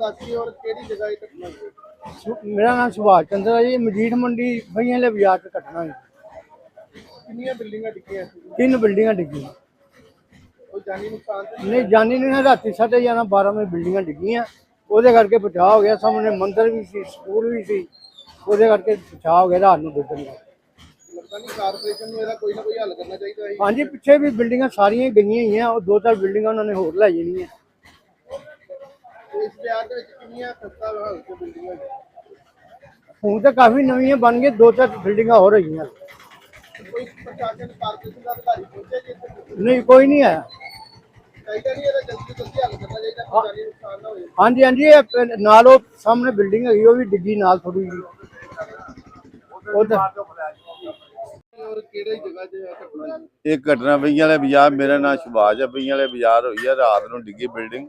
ਦੱਸ ਕੀ ਔਰ ਕਿਹੜੀ ਜਗ੍ਹਾ ਇਹ ਘਟਨਾ ਹੋਈ? ਸੁ- ਮੇਰਾ ਨਾਮ ਸੁਭਾਸ਼ ਚੰਦਰ ਹੈ ਜੀ ਮਜੀਠ ਮੰਡੀ ਬਈਆਂ ਵਾਲੇ ਬਾਜ਼ਾਰ 'ਚ ਘਟਨਾ ਹੋਈ। ਕਿੰਨੀਆਂ ਬਿਲਡਿੰਗਾਂ ਡਿੱਗੀਆਂ ਸੀ? ਤਿੰਨ ਬਿਲਡਿੰਗਾਂ ਡਿੱਗੀਆਂ। ਕੋਈ ਜਾਨੀ ਨੁਕਸਾਨ ਤਾਂ ਨਹੀਂ ਜਾਣੀ ਨਹੀਂ ਹੈ, ਰਾਤੀ ਸਾਢੇ ਗਿਆਰਾਂ 12 ਵਜੇ ਬਿਲਡਿੰਗਾਂ ਡਿੱਗੀਆਂ। ਉਹਦੇ ਕਰਕੇ ਬਚਾਅ ਹੋ ਗਿਆ ਸਾਹਮਣੇ ਮੰਦਿਰ ਵੀ ਸੀ ਸਕੂਲ ਵੀ ਸੀ। ਉਹਦੇ ਕਰਕੇ ਬਚਾਅ ਹੋ ਗਿਆ ਰਾਤ ਨੂੰ ਡਿੱਗਣ ਦਾ। ਲੱਗਦਾ ਨਹੀਂ ਕਾਰਪੋਰੇਸ਼ਨ ਨੂੰ ਇਹਦਾ ਕੋਈ ਨਾ ਕੋਈ ਹੱਲ ਕਰਨਾ ਚਾਹੀਦਾ ਹੈ ਹਾਂਜੀ ਪਿੱਛੇ ਵੀ ਬਿਲਡਿੰਗਾਂ ਸਾਰੀਆਂ ਹੀ ਗਈਆਂ ਹੀ ਆ ਉਹ ਦੋ ਚਾਰ ਬਿਲਡਿੰਗਾਂ ਉਹਨਾਂ ਨੇ ਹੋਰ ਲੈ ਜਾਣੀਆਂ। ਇਸ ਬਿਆਰ ਦੇ ਵਿੱਚ ਕਿੰਨੀਆਂ ਖਸਤਾ ਹਾਲ ਕੇ ਬਿਲਡਿੰਗਾਂ ਨੇ? ਹੁਣ ਤਾਂ ਕਾਫੀ ਨਵੀਆਂ ਬਣ ਗਈਆਂ ਦੋ ਚਾਰ ਬਿਲਡਿੰਗਾਂ ਹੋਰ ਹੈਗੀਆਂ। ਕੋਈ ਪ੍ਰਸ਼ਾਸਨ ਕਾਰਪੋਰੇਸ਼ਨ ਦਾ ਅਧਿਕਾਰੀ ਪਹੁੰਚੇ ਕਿ ਇੱਥੇ? ਨਹੀਂ ਕੋਈ ਨਹੀਂ ਆਇਆ। ਚਾਹੀਦਾ ਨਹੀਂ ਇਹਦਾ ਜਲਦੀ ਤੋਂ ਜਲਦੀ ਹੱਲ ਕਰਨਾ ਚਾਹੀਦਾ ਕੋਈ ਜਾਨੀ ਨੁਕਸਾਨ ਨਾ ਹੋਵੇ ਹਾਂਜੀ ਹਾਂਜੀ ਇਹ ਪ- ਨਾਲ ਉਹ ਸਾਹਮਣੇ ਬਿਲਡਿੰਗ ਹੈਗੀ ਉਹ ਵੀ ਡਿੱਗੀ ਨਾਲ ਥੋੜੀ ਜੀ ਉਹ ਤਾਂ ਔਰ ਕਿਹੜੀ ਜਗ੍ਹਾ 'ਚ ਇਹ ਘਟਨਾ? ਇਹ ਘਟਨਾ ਪਈਆਂ ਵਾਲੇ ਬਾਜ਼ਾਰ ਮੇਰਾ ਨਾਮ ਸ਼ਿਵਾਜ ਹੈ ਪਈਆਂ ਵਾਲੇ ਬਾਜ਼ਾਰ ਹੋਈ ਹੈ ਰਾਤ ਨੂੰ ਡਿੱਗੀ ਬਿਲਡਿੰਗ।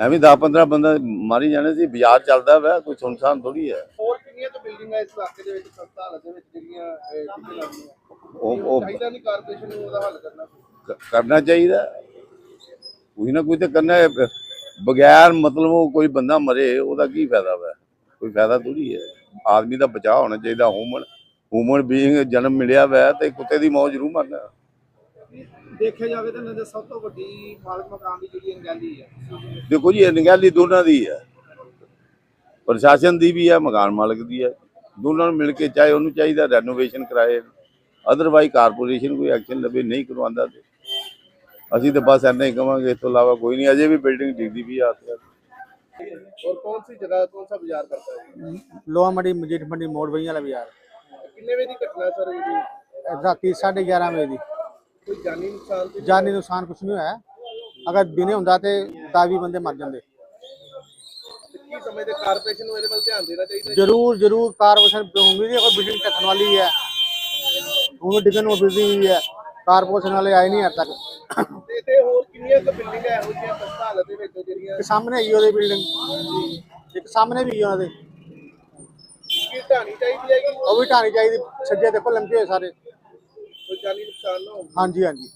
ਐਵੇਂ 10 15 ਬੰਦਾ ਮਾਰੀ ਜਾਣੇ ਸੀ ਬਾਜ਼ਾਰ ਚੱਲਦਾ ਵਾ ਕੋਈ ਸੁਨਸਾਨ ਥੋੜੀ ਹੈ। ਹੋਰ ਕਿੰਨੀਆਂ ਤੋਂ ਬਿਲਡਿੰਗਾਂ ਇਸ ਇਲਾਕੇ ਦੇ ਵਿੱਚ ਹਾਲਤ ਦੇ ਵਿੱਚ ਜਿਹੜੀਆਂ ਉਹ ਉਹ ਚਾਹੀਦਾ ਨਹੀਂ ਕਾਰਪੋਰੇਸ਼ਨ ਨੂੰ ਉਹਦਾ ਹੱਲ ਕਰਨਾ? ਕਰਨਾ ਚਾਹੀਦਾ। ਕੋਈ ਨਾ ਕੋਈ ਤਾਂ ਕਰਨਾ ਹੈ ਬਗੈਰ ਮਤਲਬ ਉਹ ਕੋਈ ਬੰਦਾ ਮਰੇ ਉਹਦਾ ਕੀ ਫਾਇਦਾ ਵਾ? ਕੋਈ ਫਾਇਦਾ ਥੋੜੀ ਹੈ। ਆਦਮੀ ਦਾ ਬਚਾਅ ਹੋਣਾ ਚਾਹੀਦਾ ਹਿਊਮਨ ਹਿਊਮਨ ਬੀਇੰਗ ਜਨਮ ਮਿਲਿਆ ਵਾ ਤੇ ਕੁੱਤੇ ਦੀ ਮੌਤ ਜ਼ਰੂਰ ਮਰਨਾ ਦੇਖਿਆ ਜਾਵੇ ਤਾਂ ਇਹਨਾਂ ਦੇ ਸਭ ਤੋਂ ਵੱਡੀ ਮਾਲਕ ਮਕਾਨ ਦੀ ਜਿਹੜੀ ਅਣਗਹਿਲੀ ਹੈ ਦੇਖੋ ਜੀ ਅਣਗਹਿਲੀ ਦੋਨਾਂ ਦੀ ਹੈ ਪ੍ਰਸ਼ਾਸਨ ਦੀ ਵੀ ਹੈ ਮਕਾਨ ਮਾਲਕ ਦੀ ਹੈ ਦੋਨਾਂ ਨੂੰ ਮਿਲ ਕੇ ਚਾਹੇ ਉਹਨੂੰ ਚਾਹੀਦਾ ਰੈਨੋਵੇਸ਼ਨ ਕਰਾਏ ਅਦਰਵਾਈਜ਼ ਕਾਰਪੋਰੇਸ਼ਨ ਕੋਈ ਐਕਸ਼ਨ ਲਵੇ ਨਹੀਂ ਕਰਵਾਉਂਦਾ ਤੇ ਅਸੀਂ ਤਾਂ ਬਸ ਇੰਨਾ ਹੀ ਕਵਾਂਗੇ ਇਸ ਤੋਂ ਇਲਾਵਾ ਕੋਈ ਨਹੀਂ ਅਜੇ ਵੀ ਬਿਲਡਿੰਗ ਡਿੱਗਦੀ ਵੀ ਆ और कौन सी जगह कौन सा बाजार पड़ता है ਲੋਹਾ ਮੰਡੀ ਮਜੀਠ ਮੰਡੀ ਮੋੜ ਬਈਆਂ ਵਾਲਾ ਬਾਜ਼ਾਰ कितने बजे की घटना है सर ये ਰਾਤੀ 11:30 ਵਜੇ ਦੀ ਜਾਨੀ ਨੁਕਸਾਨ ਤੇ ਨਹੀਂ ਹੋਇਆ। ਅਗਰ ਬਿਨੇ ਹੁੰਦਾ ਤੇ 10 ਬੰਦੇ ਮਰ ਜਾਂਦੇ। ਜ਼ਰੂਰ ਜ਼ਰੂਰ ਕਾਰਪੋਰੇਸ਼ਨ ਹੋਊਗੀ ਜੇ ਕੋਈ ਬਿਲਡਿੰਗ ਢੱਕਣ ਵਾਲੀ ਹੈ ਉਹ ਡਿਗਨ ਉਹ ਬਿਜ਼ੀ ਹੋਈ ਹੈ। ਕਾਰਪੋਰੇਸ਼ਨ ਵਾਲੇ ਆਏ ਨਹੀਂ ਹਰ ਤੱਕ। ਤੇ ਸਾਹਮਣੇ ਹੀ ਉਹਦੇ ਬਿਲਡਿੰਗ। ਇੱਕ ਸਾਹਮਣੇ ਵੀ ਉਹਨਾਂ ਕੀ ਢਾਣੀ ਚਾਹੀਦੀ ਹੈ ਉਹ ਵੀ ਢਾਣੀ ਚਾਹੀਦੀ। ਸੱਜੇ ਦੇਖੋ ਲੰਬੇ ਹੋਏ ਸਾਰੇ। ਜਾਨੀ ਨੁਕਸਾਨ ਨਾ ਹੋਵੇ। ਹਾਂਜੀ ਹਾਂਜੀ।